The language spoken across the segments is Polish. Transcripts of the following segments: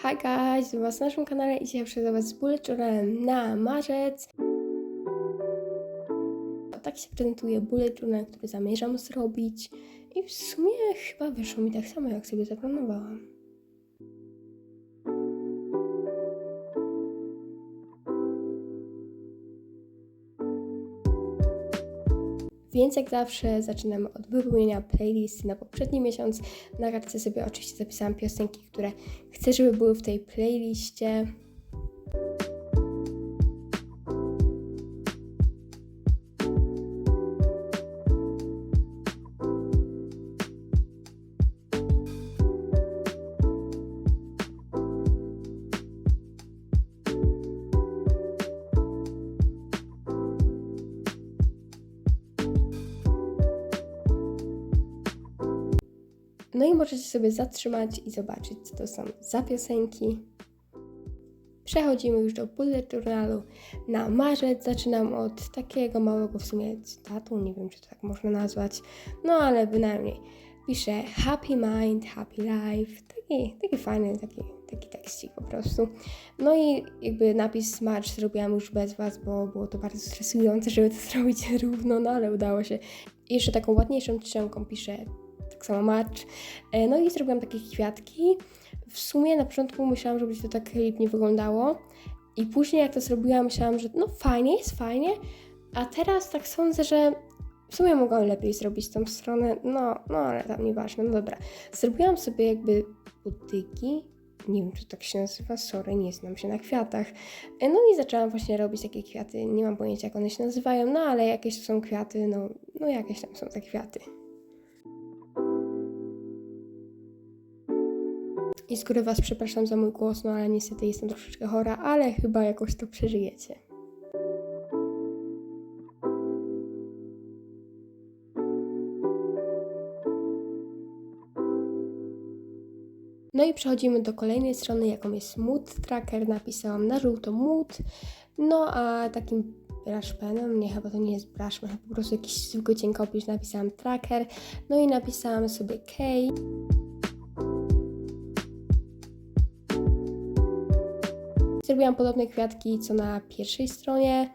Hi guys, witam was na naszym kanale i dzisiaj przyjdę was z bullet na marzec. Tak się prezentuje bullet journal, który zamierzam zrobić i w sumie chyba wyszło mi tak samo, jak sobie zaplanowałam. Więc jak zawsze zaczynamy od wypełnienia playlisty na poprzedni miesiąc. Na kartce sobie oczywiście zapisałam piosenki, które chcę, żeby były w tej playliście. No i możecie sobie zatrzymać i zobaczyć, co to są za piosenki. Przechodzimy już do bullet journalu na marzec. Zaczynam od takiego małego w sumie cytatu, nie wiem, czy to tak można nazwać, no ale bynajmniej. Piszę happy mind, happy life, taki, taki fajny, taki, taki tekstik po prostu. No i jakby napis march zrobiłam już bez Was, bo było to bardzo stresujące, żeby to zrobić równo, no ale udało się. Jeszcze taką ładniejszą czcionką piszę tak samo match. E, No i zrobiłam takie kwiatki. W sumie na początku myślałam, że będzie to tak lipnie wyglądało. I później jak to zrobiłam, myślałam, że no fajnie, jest fajnie. A teraz tak sądzę, że w sumie mogłam lepiej zrobić tą stronę. No, no ale tam nieważne, no dobra. Zrobiłam sobie jakby butyki. Nie wiem, czy tak się nazywa, sorry, nie znam się na kwiatach. E, No i zaczęłam właśnie robić takie kwiaty. Nie mam pojęcia, jak one się nazywają, no ale jakieś to są kwiaty, no, no jakieś tam są te kwiaty. I z góry Was przepraszam za mój głos, no ale niestety jestem troszeczkę chora, ale chyba jakoś to przeżyjecie. No i przechodzimy do kolejnej strony, jaką jest Mood Tracker. Napisałam na żółto Mood. No a takim brush nie, chyba to nie jest brush pen, po prostu jakiś zwykły cienkopis napisałam Tracker. No i napisałam sobie K. Zrobiłam podobne kwiatki co na pierwszej stronie.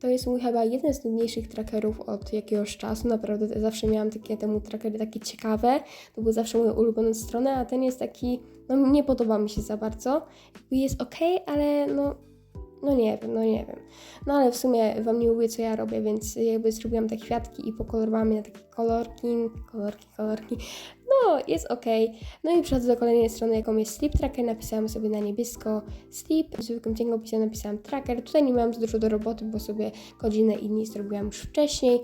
To jest mój chyba jeden z nudniejszych trackerów od jakiegoś czasu. Naprawdę zawsze miałam takie temu trackery takie ciekawe. To były zawsze moje ulubione strony, a ten jest taki, no nie podoba mi się za bardzo. Jest ok, ale no no nie wiem, no nie wiem. No ale w sumie Wam nie mówię, co ja robię, więc jakby zrobiłam te kwiatki i pokolorowałam je na takie kolorki, kolorki, kolorki. No, jest ok. No i przechodzę do kolejnej strony, jaką jest Sleep Tracker. Napisałam sobie na niebiesko Sleep. W zwykłym cienkopisie napisałam Tracker. Tutaj nie miałam za dużo do roboty, bo sobie godzinę i dni zrobiłam już wcześniej.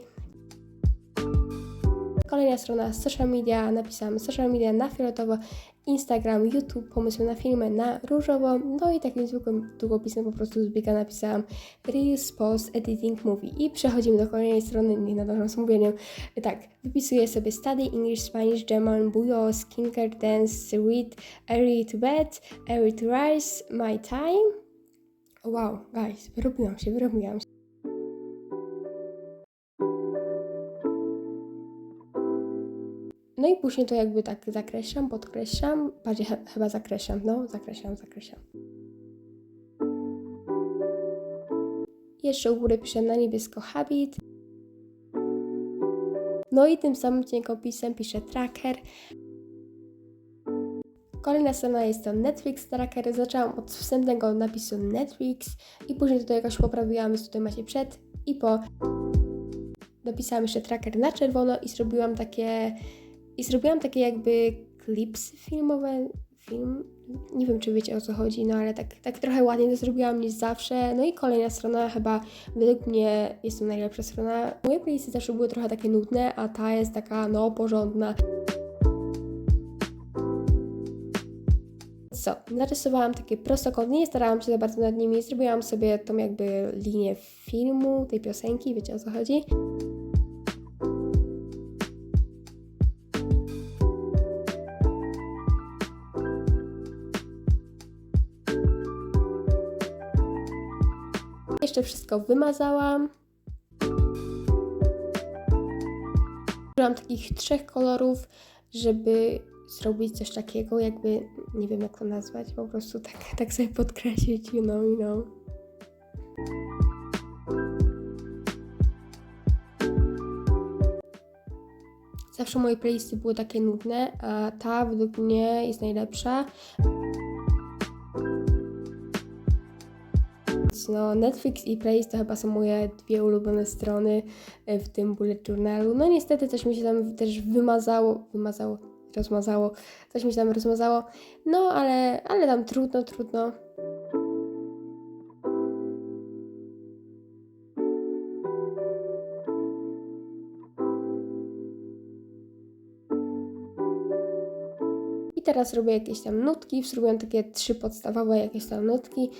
Kolejna strona social media, napisałam social media na fioletowo, Instagram, YouTube, pomysły na filmy na różowo, no i takim zwykłym długopisem po prostu z biega napisałam Reels, Post, Editing, Movie i przechodzimy do kolejnej strony, nie nadążam z mówieniem. Tak, wypisuję sobie Study English, Spanish, German, Bujo, Skincare, Dance, Read, Early to Bed, Early to Rise, My Time. Wow, guys, wyrobiłam się, wyrobiłam się. No i później to jakby tak zakreślam, podkreślam, bardziej chyba zakreślam, no, zakreślam, zakreślam. Jeszcze u góry piszę na niebiesko habit. No i tym samym cienkopisem piszę tracker. Kolejna strona jest to Netflix Tracker. Zaczęłam od wstępnego napisu Netflix i później tutaj jakoś poprawiłam, więc tutaj macie przed i po. Dopisałam jeszcze tracker na czerwono i zrobiłam takie i zrobiłam takie jakby klipsy filmowe, film, nie wiem czy wiecie o co chodzi, no ale tak, tak trochę ładniej to zrobiłam niż zawsze. No i kolejna strona chyba według mnie jest to najlepsza strona. Moje playlisty zawsze były trochę takie nudne, a ta jest taka no porządna. Co, narysowałam takie prostokąty, nie starałam się za bardzo nad nimi, zrobiłam sobie tą jakby linię filmu, tej piosenki, wiecie o co chodzi. jeszcze wszystko wymazałam. Użyłam takich trzech kolorów, żeby zrobić coś takiego, jakby, nie wiem jak to nazwać, po prostu tak, tak sobie podkreślić, you know, you know. Zawsze moje playlisty były takie nudne, a ta według mnie jest najlepsza. No, Netflix i Playlist to chyba są moje dwie ulubione strony e, w tym bullet journalu. No niestety coś mi się tam też wymazało, wymazało, rozmazało, coś mi się tam rozmazało. No ale, ale tam trudno, trudno. Teraz robię jakieś tam nutki, zrobiłam takie trzy podstawowe jakieś tam nutki.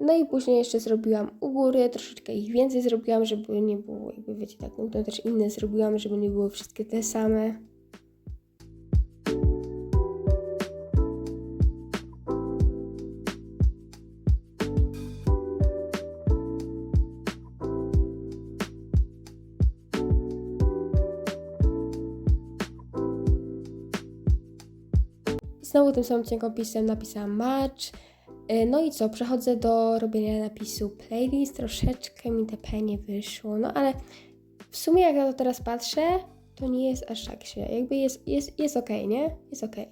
No i później jeszcze zrobiłam u góry, troszeczkę ich więcej zrobiłam, żeby nie było, jakby wiecie, tak, no też inne zrobiłam, żeby nie były wszystkie te same. Znowu tym samym cienkopisem napisałam match. E, No i co, przechodzę do robienia napisu playlist. Troszeczkę mi TP nie wyszło, no ale w sumie jak ja to teraz patrzę, to nie jest aż tak źle. Jakby jest, jest, jest okej, nie? Jest okej.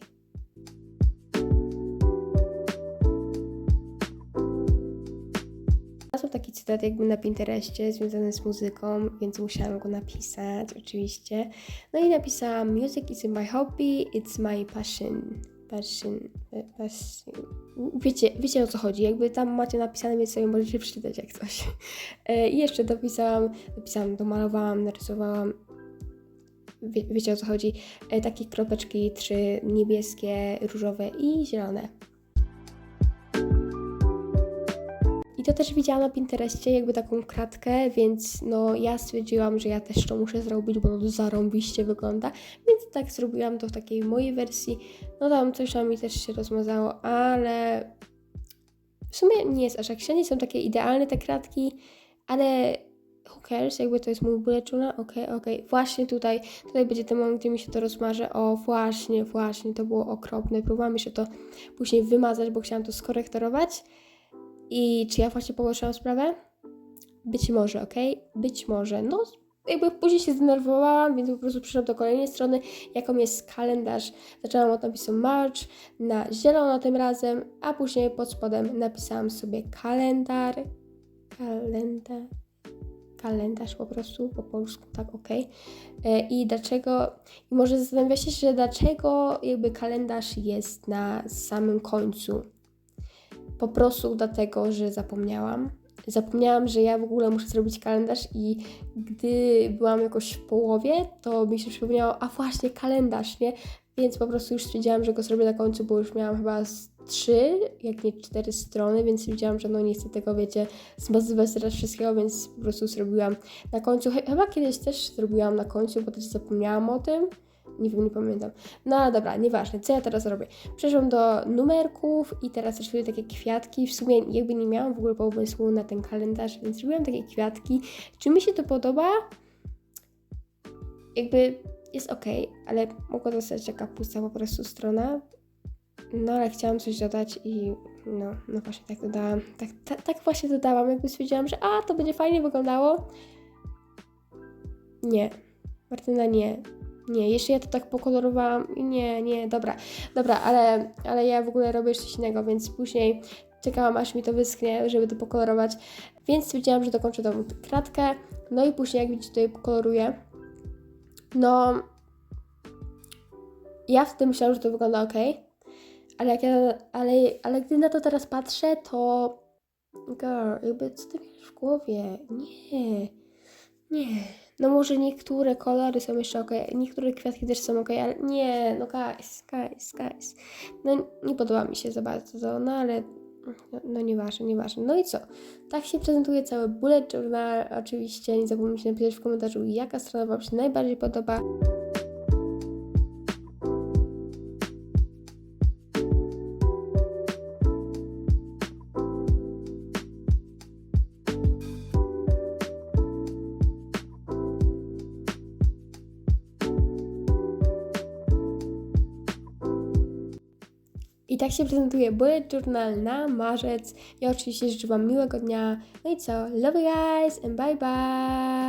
Znalazłam taki cytat jakby na Pinterestie związany z muzyką, więc musiałam go napisać oczywiście. No i napisałam Music is my hobby, it's my passion. Passion, e, passion. Wiecie, wiecie o co chodzi, jakby tam macie napisane, więc sobie możecie przeczytać jak coś. E, I jeszcze dopisałam, dopisałam, domalowałam, narysowałam Wie, wiecie o co chodzi, e, takie kropeczki, trzy niebieskie, różowe i zielone. I to też widziałam na Pinterestie, jakby taką kratkę, więc no ja stwierdziłam, że ja też to muszę zrobić, bo to zarąbiście wygląda, więc tak zrobiłam to w takiej mojej wersji. No tam coś tam mi też się rozmazało, ale w sumie nie jest aż źle, nie są takie idealne te kratki, ale who cares, jakby to jest mój bullet journal, okej, okej, właśnie tutaj, tutaj będzie ten moment, gdzie mi się to rozmarzy, o właśnie, właśnie, to było okropne, próbowałam jeszcze to później wymazać, bo chciałam to skorektorować i czy ja właśnie pogorszyłam sprawę? Być może, okej, być może, no jakby później się zdenerwowałam, więc po prostu przeszłam do kolejnej strony, jaką jest kalendarz. Zaczęłam od napisu March na zielono tym razem, a później pod spodem napisałam sobie kalendar, kalendarz, kalendarz po prostu, po polsku, tak, ok. I dlaczego, i może zastanawiacie się, dlaczego jakby kalendarz jest na samym końcu. Po prostu dlatego, że zapomniałam. Zapomniałam, że ja w ogóle muszę zrobić kalendarz i gdy byłam jakoś w połowie, to mi się przypomniało, a właśnie kalendarz, nie? Więc po prostu już stwierdziłam, że go zrobię na końcu, bo już miałam chyba trzy, jak nie cztery strony, więc wiedziałam, że no nie chcę tego, wiecie, zbazywać teraz wszystkiego, więc po prostu zrobiłam na końcu. Ch- Chyba kiedyś też zrobiłam na końcu, bo też zapomniałam o tym. Nie wiem, nie pamiętam. No dobra, nieważne, co ja teraz robię? Przeszłam do numerków i teraz rysuję takie kwiatki. W sumie jakby nie miałam w ogóle pomysłu na ten kalendarz, więc robiłam takie kwiatki. Czy mi się to podoba? Jakby jest ok, ale mogła zostać taka pusta po prostu strona. No ale chciałam coś dodać i no, no właśnie tak dodałam. Tak, tak, tak właśnie dodałam, jakby stwierdziłam, że a, to będzie fajnie wyglądało. Nie. Martyna, nie. Nie, jeszcze ja to tak pokolorowałam. Nie, nie, dobra, dobra, ale, ale ja w ogóle robię coś innego, więc później czekałam aż mi to wyschnie, żeby to pokolorować. Więc stwierdziłam, że dokończę tą kratkę. No i później, jak widzicie, tutaj pokoloruję. No, ja wtedy myślałam, że to wygląda ok, ale, jak ja, ale, ale gdy na to teraz patrzę, to girl, jakby co ty miałeś w głowie? Nie, nie. No może niektóre kolory są jeszcze ok, niektóre kwiatki też są ok, ale nie, no guys, guys, guys. No nie podoba mi się za bardzo, no ale no, no nieważne, nieważne. No i co? Tak się prezentuje cały bullet journal. Oczywiście nie zapomnijcie napisać w komentarzu, jaka strona Wam się najbardziej podoba. Tak się prezentuje bullet journal na marzec. Ja oczywiście życzę Wam miłego dnia. No i co? Love you guys and bye bye!